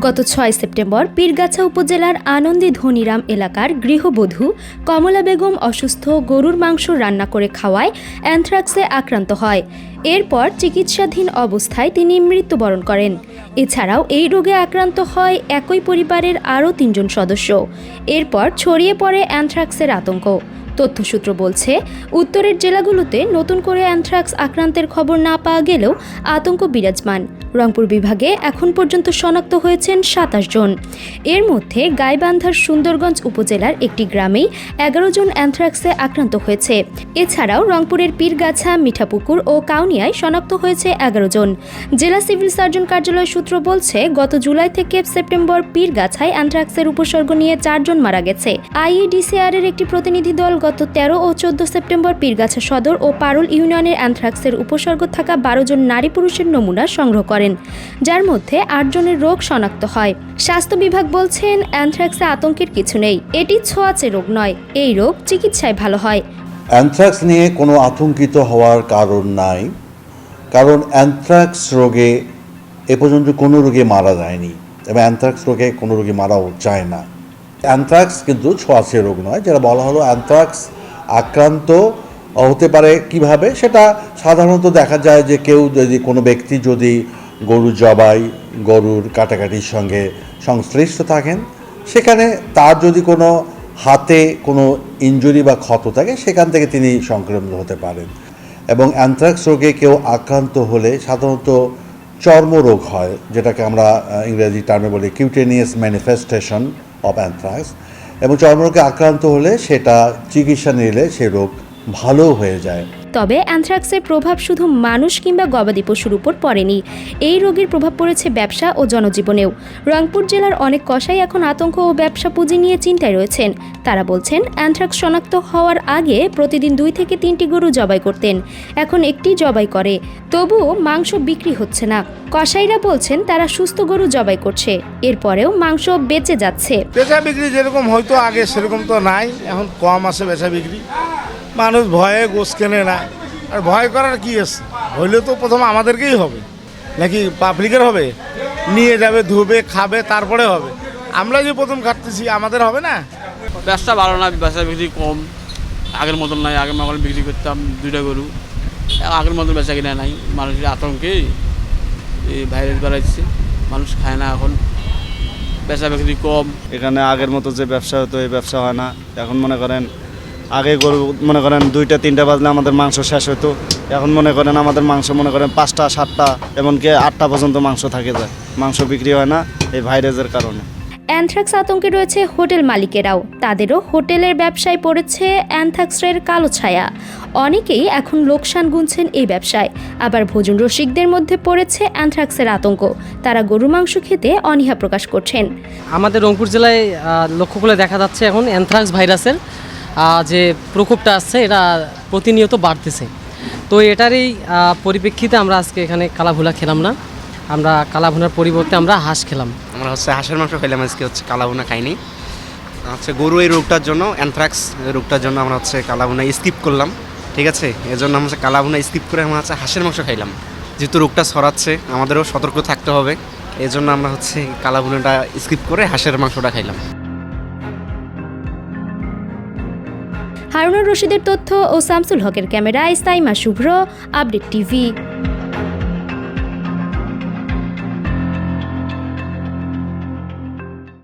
গত ছয় সেপ্টেম্বর পীরগাছা উপজেলার আনন্দী ধনিরাম এলাকার গৃহবধূ কমলা বেগম অসুস্থ গরুর মাংস রান্না করে খাওয়ায় অ্যানথ্রাক্সে আক্রান্ত হয়। এরপর চিকিৎসাধীন অবস্থায় তিনি মৃত্যুবরণ করেন। এছাড়াও এই রোগে আক্রান্ত হয় একই পরিবারের আরও তিনজন সদস্য। এরপর ছড়িয়ে পড়ে অ্যানথ্রাক্সের আতঙ্ক। তথ্যসূত্র বলছে, উত্তরের জেলাগুলোতে নতুন করে অ্যানথ্রাক্স আক্রান্তের খবর না পাওয়া গেলেও আতঙ্ক বিরাজমান। রংপুর বিভাগে এখন পর্যন্ত শনাক্ত হয়েছেন সাতাশ জন। এর মধ্যে গাইবান্ধার সুন্দরগঞ্জ উপজেলার একটি গ্রামেই এগারো জন অ্যানথ্রাক্সে আক্রান্ত হয়েছে। এছাড়াও রংপুরের পীরগাছা, মিঠাপুকুর ও কাউনিয়ায় শনাক্ত হয়েছে এগারো জন। জেলা সিভিল সার্জন কার্যালয় সূত্র বলছে, গত জুলাই থেকে সেপ্টেম্বর পীরগাছায় অ্যানথ্রাক্সের উপসর্গ নিয়ে চারজন মারা গেছে। আইইডিসিআর এর একটি প্রতিনিধি দল গত তেরো ও চোদ্দ সেপ্টেম্বর পীরগাছা সদর ও পারুল ইউনিয়নের অ্যানথ্রাক্সের উপসর্গ থাকা বারো জন নারী পুরুষের নমুনা সংগ্রহ করেন। যার মধ্যে আটজনের রোগ শনাক্ত হয়। স্বাস্থ্য বিভাগ বলছেন, অ্যানথ্রাক্সে আতঙ্কের কিছু নেই। এটি ছোঁয়াচে রোগ নয়, এই রোগ চিকিৎসায় ভালো হয়। অ্যানথ্রাক্স নিয়ে কোনো আতঙ্কিত হওয়ার কারণ নাই, কারণ অ্যানথ্রাক্স রোগে এ পর্যন্ত কোনো রোগী মারা যায়নি, এবং অ্যানথ্রাক্স রোগে কোনো রোগী মারাও যায় না। অ্যানথ্রাক্স কিন্তু ছোঁয়াচে রোগ নয়, যেটা বলা হলো অ্যানথ্রাক্স আক্রান্ত হতে পারে। কীভাবে? সেটা সাধারণত দেখা যায় যে কেউ যদি কোনো ব্যক্তি যদি গরু জবাই, গরুর কাটাকাটির সঙ্গে সংশ্লিষ্ট থাকেন। সেখানে তার যদি কোনো হাতে কোনো ইনজুরি বা ক্ষত থাকে, সেখান থেকে তিনি সংক্রমিত হতে পারেন। এবং অ্যান্থ্রাক্স রোগে কেউ আক্রান্ত হলে সাধারণত চর্মরোগ হয়, যেটাকে আমরা ইংরেজি টার্মে বলি কিউটেনিয়াস ম্যানিফেস্টেশন অফ অ্যান্থ্রাক্স এবং চর্মরোগে আক্রান্ত হলে সেটা চিকিৎসা নিলে সে রোগ ভালো হয়ে যায়। তবে অ্যানথ্রাক্সের প্রভাব শুধু মানুষ কিংবা গবাদি পশুর উপর পড়েনি। এই রোগের প্রভাব পড়েছে ব্যবসা ও জনজীবনেও। রংপুর জেলার অনেক কসাই এখন আতঙ্ক ও ব্যবসা পুঁজি নিয়ে চিন্তায় রয়েছেন। তারা বলছেন, অ্যানথ্রাক্স শনাক্ত হওয়ার আগে প্রতিদিন দুই থেকে তিনটি গরু জবাই করতেন। এখন একটি জবাই করে। তবুও মাংস বিক্রি হচ্ছে না। কসাইরা বলছেন, তারা সুস্থ গরু জবাই করছে। এরপরেও মাংস বেঁচে যাচ্ছে। বেচা বিক্রি যেরকম হয়তো আগে সেরকম তো নাই। এখন কম আছে বেচা বিক্রি। মানুষ ভয়ে গোস কেনে না। আর ভয় করার কি আছে? হইলে তো প্রথম আমাদেরকেই হবে। নাকি পাবলিকের হবে? নিয়ে যাবে ধুবে খাবে তারপরে হবে। আমরা যে প্রথম খাটতেছি আমাদের হবে না? ব্যবসা ভালো না ব্যবসা বিক্রি কম। আগের মতন নাই আগে মাগল বিক্রি করতাম দুইটা গরু। আগের মতন বেচা কিনা নাই। মানুষের আতঙ্কে এই ভাইরাস বেড়াচ্ছে মানুষ খায় না এখন। বেচা বিক্রি কম। এখানে আগের মতো যে ব্যবসা হতো এই ব্যবসা হয় না। এখন মনে করেন আগে গরু মনে করেন দুইটা তিনটা বাজলে আমাদের মাংস শেষ হতো এখন মনে করেন আমাদের মাংস মনে করেন পাঁচটা সাতটা এমনকি আটটা পর্যন্ত মাংস থাকে যায়। মাংস বিক্রি হয় না এই ভাইরাসের কারণে। অ্যানথ্রাক্স আতঙ্কে রয়েছে হোটেল মালিকেরাও। তাদেরও হোটেলের ব্যবসায় পড়েছে অ্যানথ্রাক্সের কালো ছায়া। অনেকেই এখন লোকসান গুনছেন এই ব্যবসায়। আবার ভোজন রসিকদের মধ্যে পড়েছে অ্যানথ্রাক্সের আতঙ্ক। তারা গরু মাংস খেতে অনীহা প্রকাশ করছেন। আমাদের রংপুর জেলায় লক্ষ্য করে দেখা যাচ্ছে এখন অ্যানথ্রাক্স ভাইরাসের যে প্রকোপটা আসছে এটা প্রতিনিয়ত বাড়তেছে। তো এটারই পরিপ্রেক্ষিতে আমরা আজকে এখানে কালাভুলা খেলাম না। আমরা কালাভুনার পরিবর্তে আমরা হাঁস খেলাম। আমরা হচ্ছে হাঁসের মাংস খেলাম, আজকে হচ্ছে কালাভুনা খাইনি। হচ্ছে গরু এই রোগটার জন্য অ্যানথ্রাক্স রোগটার জন্য আমরা হচ্ছে কালাভুনা স্কিপ করলাম, ঠিক আছে? এর জন্য আমরা হচ্ছে কালাভুনা স্কিপ করে আমরা হচ্ছে হাঁসের মাংস খাইলাম। যেহেতু রোগটা ছড়াচ্ছে, আমাদেরও সতর্ক থাকতে হবে। এই জন্য আমরা হচ্ছে কালাভুনাটা স্কিপ করে হাঁসের মাংসটা খাইলাম। হারুনুর রশিদের তথ্য ও শামসুল হকের ক্যামেরায় সাইমা শুভ্র আপডেট টিভি।